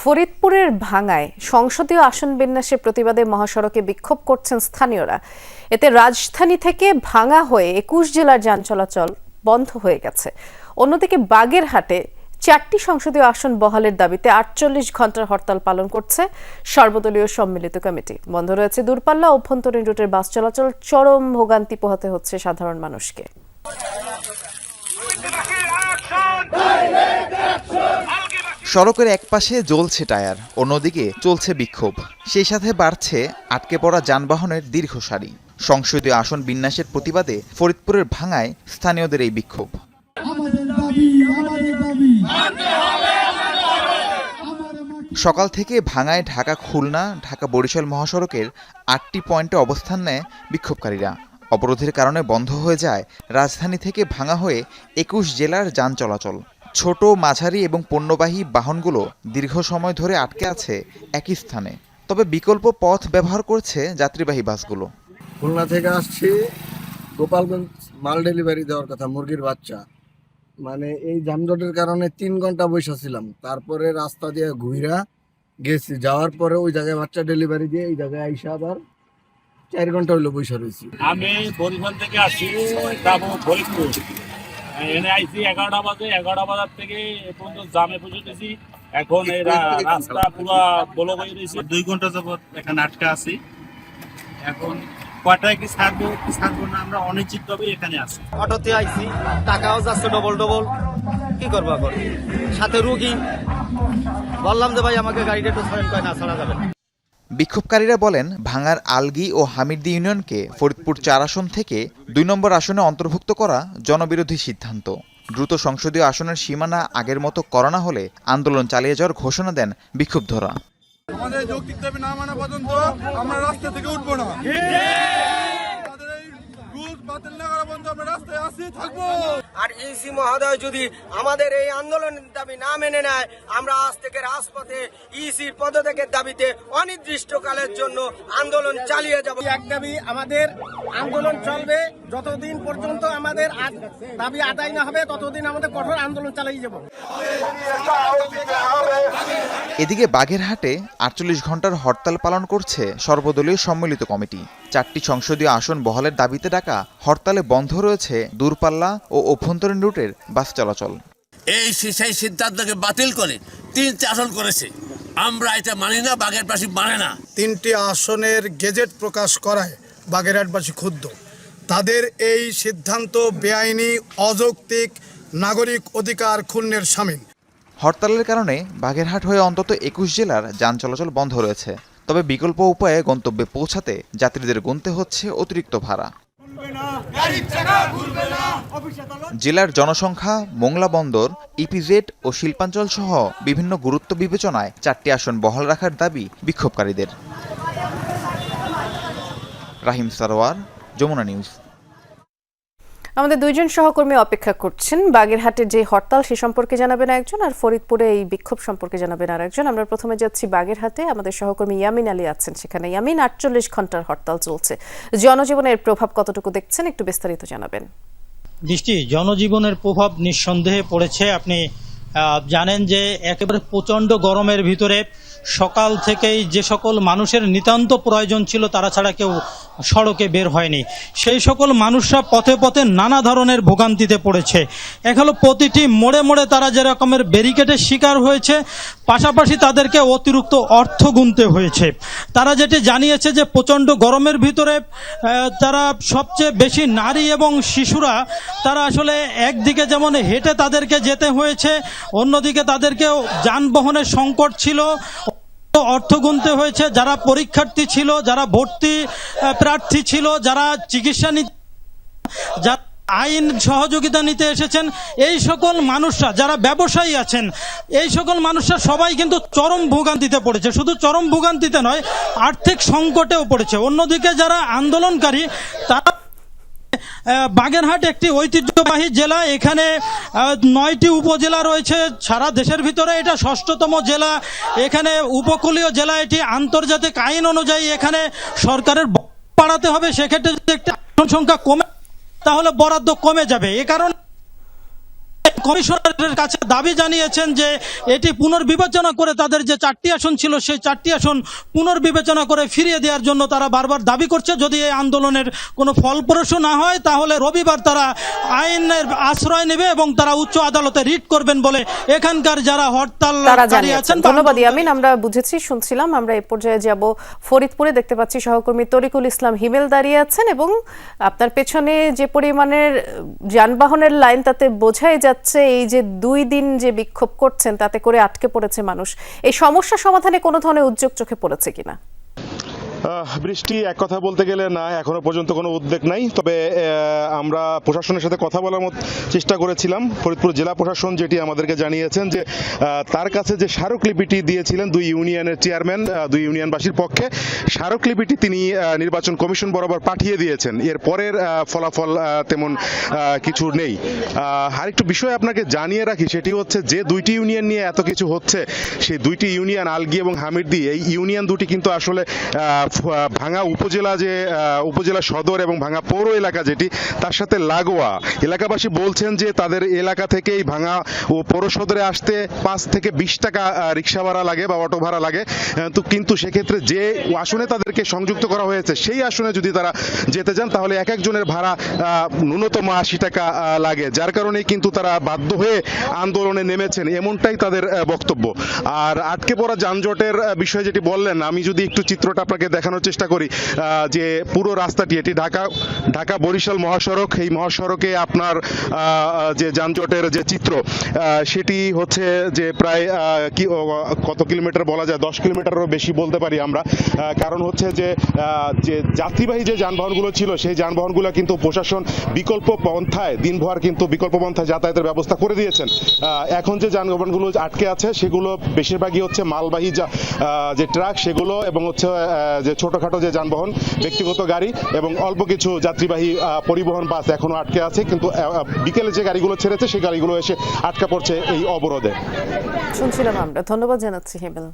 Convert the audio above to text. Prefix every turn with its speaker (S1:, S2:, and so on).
S1: ফরিদপুরের ভাঙায় সংসদীয় আসন বিন্যাসের প্রতিবাদে মহাসড়কে বিক্ষোভ করছেন স্থানীয়রা। এতে রাজধানী থেকে ভাঙা হয়ে একুশ জেলার যান চলাচল বন্ধ হয়ে গেছে। অন্যদিকে বাগেরহাটে চারটি সংসদীয় আসন বহালের দাবিতে আটচল্লিশ ঘণ্টার হরতাল পালন করছে সর্বদলীয় সম্মিলিত কমিটি। বন্ধ রয়েছে দূরপাল্লা অভ্যন্তরীণ রুটের বাস চলাচল, চরম ভোগান্তি পোহাতে হচ্ছে সাধারণ মানুষকে।
S2: সড়কের একপাশে জ্বলছে টায়ার অন্যদিকে চলছে বিক্ষোভ। সেই সাথে বাড়ছে আটকে পড়া যানবাহনের দীর্ঘ সারি। সংসদীয় আসন বিন্যাসের প্রতিবাদে ফরিদপুরের ভাঙায় স্থানীয়দের এই বিক্ষোভ। সকাল থেকে ভাঙায় ঢাকা খুলনা ঢাকা বরিশাল মহাসড়কের আটটি পয়েন্টে অবস্থান নেয় বিক্ষোভকারীরা। অবরোধের কারণে বন্ধ হয়ে যায় রাজধানী থেকে ভাঙা হয়ে একুশ জেলার যান চলাচল। ছোট মাঝারি এবং পণ্যবাহী বাহনগুলো দীর্ঘ সময় ধরে আটকে আছে একই স্থানে। তবে বিকল্প পথ ব্যবহার করছে যাত্রীবাহী বাসগুলো।
S3: খুলনা থেকে আসছি গোপালগঞ্জ মাল ডেলিভারি দেওয়ার কথা মুরগির বাচ্চা। মানে এই যানজটের কারণে তিন ঘণ্টা বসে ছিলাম। তারপরে রাস্তা দিয়ে ঘুইরা গেছি। যাওয়ার পরে ওই জায়গায় বাচ্চা ডেলিভারি দিয়ে এই জায়গায় আইসা আবার চার ঘণ্টা হইল বসে রয়েছি।
S4: আমি বরিশাল থেকে আসছি যাব ফরিদপুর। এনে আইছি এগারোটা বাজে এগারোটা বাজার থেকে এ পর্যন্ত জামে পৌঁছেছি এখন এই রাস্তা পুরো বলো হয়ে রয়েছে
S5: দুই ঘণ্টা যাবত এখানে আটকে আছি। এখন কয়টায় কি ছাড়বো কি ছাড়বো না আমরা অনিশ্চিত ভাবে এখানে আছি।
S6: অটোতে আইছি টাকাও যাচ্ছে ডবল ডবল কি করব এখন? সাথে রুগী। বললাম যে ভাই আমাকে গাড়িটা একটু ছাড়েন কয় না ছাড়া যাবে।
S2: বিক্ষোভকারীরা বলেন, ভাঙার আলগি ও হামিরদি ইউনিয়নকে ফরিদপুর চার আসন থেকে দুই নম্বর আসনে অন্তর্ভুক্ত করা জনবিরোধী সিদ্ধান্ত। দ্রুত সংসদীয় আসনের সীমানা আগের মতো করা না হলে আন্দোলন চালিয়ে যাওয়ার ঘোষণা দেন বিক্ষুব্ধরা।
S7: আমাদের যৌক্তিক দাবি না মানা পর্যন্ত আমরা রাস্তা থেকে উঠবো না। বাতিল না করা পর্যন্ত আমরা রাস্তায় আসি থাকব।
S6: আর ইসি মহোদয় যদি আমাদের এই আন্দোলনের দাবি না মেনে নেয় আমরা আজ থেকে রাজপথে ইসির পদত্যাগের দাবিতে অনির্দিষ্টকালের জন্য আন্দোলন চালিয়ে যাব। এক দাবি আমাদের আন্দোলন চলবে যতদিন পর্যন্ত আমাদের দাবি আদায় না হবে ততদিন আমাদের কঠোর আন্দোলন চালিয়ে যাব।
S2: এদিকে বাগেরহাটে আটচল্লিশ ঘণ্টার হরতাল পালন করছে সর্বদলীয় সম্মিলিত কমিটি। চারটি সংসদীয় আসন বহালের দাবিতে ডাকা হরতালে বন্ধ রয়েছে দূরপাল্লা ও অভ্যন্তরীণ রুটের বাস চলাচল।
S8: এই সেই সিদ্ধান্তকে বাতিল করে তিনটে আসন করেছে। আমরা এটা মানি না বাগের পাশে মানে না।
S9: তিনটি আসনের গেজেট প্রকাশ করায় বাগেরহাটবাসী ক্ষুব্ধ। তাদের এই সিদ্ধান্ত বেআইনি অযৌক্তিক নাগরিক অধিকার ক্ষুণ্ণের সামিল
S2: হরতালের কারণে বাগেরহাট হয়ে অন্তত একুশ জেলার যান চলাচল বন্ধ রয়েছে। তবে বিকল্প উপায়ে গন্তব্যে পৌঁছাতে যাত্রীদের গুনতে হচ্ছে অতিরিক্ত ভাড়া। জেলার জনসংখ্যা, মোংলা বন্দর ইপিজেড ও শিল্পাঞ্চল সহ বিভিন্ন গুরুত্ব বিবেচনায় চারটি আসন বহাল রাখার দাবি বিক্ষোভকারীদের। রাহিম সারোয়ার, যমুনা নিউজ।
S1: আমাদের দুইজন সহকর্মী অপেক্ষা করছেন। বাগেরহাটের যে হরতাল, সে সম্পর্কে জানাবেন একজন আর ফরিদপুরে এই বিক্ষোভ সম্পর্কে জানাবেন আর একজন আমরা প্রথমে যাচ্ছি বাগেরহাটে। আমাদের সহকর্মী ইয়ামিন আলী আছেন সেখানে। ইয়ামিন, আটচল্লিশ ঘণ্টার হরতাল চলছে। জনজীবনের প্রভাব কতটুকু দেখছেন, একটু বিস্তারিত জানাবেন।
S10: দৃষ্টি জনজীবনের প্রভাব নিঃসন্দেহে পড়েছে। আপনি জানেন যে একেবারে প্রচণ্ড গরমের ভিতরে সকাল থেকেই যে সকল মানুষের নিতান্ত প্রয়োজন ছিল, তারা ছাড়া কেউ সড়কে বের হয়নি। সেই সকল মানুষরা পথে পথে নানা ধরনের ভোগান্তিতে পড়েছে। এখানে প্রতিটি মোড়ে মোড়ে তারা যে রকমের ব্যারিকেডের শিকার হয়েছে, পাশাপাশি তাদেরকে অতিরিক্ত অর্থ গুনতে হয়েছে। তারা যেটি জানিয়েছে যে, প্রচণ্ড গরমের ভিতরে তারা সবচেয়ে বেশি নারী এবং শিশুরা, তারা আসলে একদিকে যেমন হেঁটে তাদেরকে যেতে হয়েছে, অন্যদিকে তাদেরকে যানবাহনের সংকট ছিল। অর্থ গুনতে হয়েছে, যারা পরীক্ষার্থী ছিল, যারা ভর্তি প্রার্থী ছিল, যারা চিকিৎসা নিতে যা আইন সহযোগিতা নিতে এসেছেন, এই সকল মানুষরা, যারা ব্যবসায়ী আছেন, এই সকল মানুষরা সবাই কিন্তু চরম ভোগান্তিতে পড়েছে। শুধু চরম ভোগান্তিতে নয়, আর্থিক সংকটেও পড়েছে। অন্যদিকে যারা আন্দোলনকারী, তারা বাগেরহাট একটি ঐতিহ্যবাহী জেলা। এখানে নয়টি উপজেলা রয়েছে সারা দেশের ভিতরে। এটা ষষ্ঠতম জেলা। এখানে উপকূলীয় জেলা এটি। আন্তর্জাতিক আইন অনুযায়ী এখানে সরকারের বাড়াতে হবে। সেক্ষেত্রে যদি একটা সংখ্যা কমে, তাহলে বরাদ্দ কমে যাবে। এ কারণে কমিশনারের কাছে দাবি জানিয়েছেন যে এটি পুনর্বিবেচনা করে তাদের যে চারটি আসন ছিল সেই চারটি আসন পুনর্বিবেচনা করে ফিরিয়ে দেওয়ার জন্য তারা বারবার দাবি করছে। যদি এই আন্দোলনের কোনো ফলপ্রসূ না হয় তাহলে রবিবার তারা আইনের আশ্রয় নেবে এবং তারা উচ্চ আদালতে রিট করবেন বলে এখানকার যারা হরতাল আছেন
S1: ধন্যবাদ ইয়ামিন আমরা বুঝেছি শুনছিলাম। আমরা এ পর্যায়ে যাব ফরিদপুরে দেখতে পাচ্ছি সহকর্মী তরিকুল ইসলাম হিমেল দাঁড়িয়ে আছেন এবং আপনার পেছনে যে পরিমাণের যানবাহনের লাইন তাতে বোঝাই যাচ্ছে এই যে দুই দিন যে বিক্ষোভ করছেন, তাতে করে আটকে পড়েছে মানুষ। এই সমস্যা সমাধানে কোনো ধরনের উদ্যোগ চোখে পড়েছে কিনা?
S7: বৃষ্টি এক কথা বলতে গেলে না, এখনও পর্যন্ত কোনো উদ্বেগ নাই। তবে আমরা প্রশাসনের সাথে কথা বলার মত চেষ্টা করেছিলাম। ফরিদপুর জেলা প্রশাসন যেটি আমাদেরকে জানিয়েছেন যে তার কাছে যে স্মারকলিপিটি দিয়েছিলেন দুই ইউনিয়নের চেয়ারম্যান দুই ইউনিয়নবাসীর পক্ষে, স্মারকলিপিটি তিনি নির্বাচন কমিশন বরাবর পাঠিয়ে দিয়েছেন। এর পরের ফলাফল তেমন কিছু নেই। আরেকটু বিষয় আপনাকে জানিয়ে রাখি, সেটি হচ্ছে যে দুইটি ইউনিয়ন নিয়ে এত কিছু হচ্ছে, সেই দুইটি ইউনিয়ন আলগি এবং হামিরদি, এই ইউনিয়ন দুটি কিন্তু আসলে ভাঙা উপজেলা যে উপজেলা সদর এবং ভাঙা পৌর এলাকা যেটি, তার সাথে লাগোয়া। এলাকাবাসী বলছেন যে তাদের এলাকা থেকে এই ভাঙা ও পৌর সদরে আসতে পাঁচ থেকে বিশ টাকা রিক্সা ভাড়া লাগে বা অটো ভাড়া লাগে। তো কিন্তু সেক্ষেত্রে যে আসনে তাদেরকে সংযুক্ত করা হয়েছে, সেই আসনে যদি তারা যেতে চান, তাহলে এক একজনের ভাড়া ন্যূনতম আশি টাকা লাগে। যার কারণেই কিন্তু তারা বাধ্য হয়ে আন্দোলনে নেমেছেন। এমনটাই তাদের বক্তব্য। আর আটকে পড়া যানজটের বিষয়ে যেটি বললেন, আমি যদি একটু চিত্রটা আপনাকে দেখানোর চেষ্টা করি যে পুরো রাস্তাটি এটি ঢাকা ঢাকা বরিশাল মহাসড়ক। এই মহাসড়কে আপনার যে যানজটের যে চিত্র সেটি হচ্ছে যে প্রায় কি কত কিলোমিটার বলা যায় দশ কিলোমিটারেরও বেশি বলতে পারি আমরা। কারণ হচ্ছে যে যে যাত্রীবাহী যে যানবাহনগুলো ছিল সেই যানবাহনগুলো কিন্তু প্রশাসন বিকল্প পন্থায় দিনভর কিন্তু বিকল্প পন্থায় যাতায়াতের ব্যবস্থা করে দিয়েছেন। এখন যে যানবাহনগুলো আটকে আছে সেগুলো বেশিরভাগই হচ্ছে মালবাহী যা- যে ট্রাক সেগুলো এবং হচ্ছে আহ, যে ছোটখাটো যে যানবাহন, ব্যক্তিগত গাড়ি এবং অল্প কিছু যাত্রীবাহী পরিবহন বাস এখনও আটকে আছে, কিন্তু বিকেলে যে গাড়িগুলো ছেড়েছে, সেই গাড়িগুলো এসে আটকা পড়ছে এই অবরোধে।
S1: শুনছিলাম আমরা। ধন্যবাদ জানাচ্ছি হিমেল।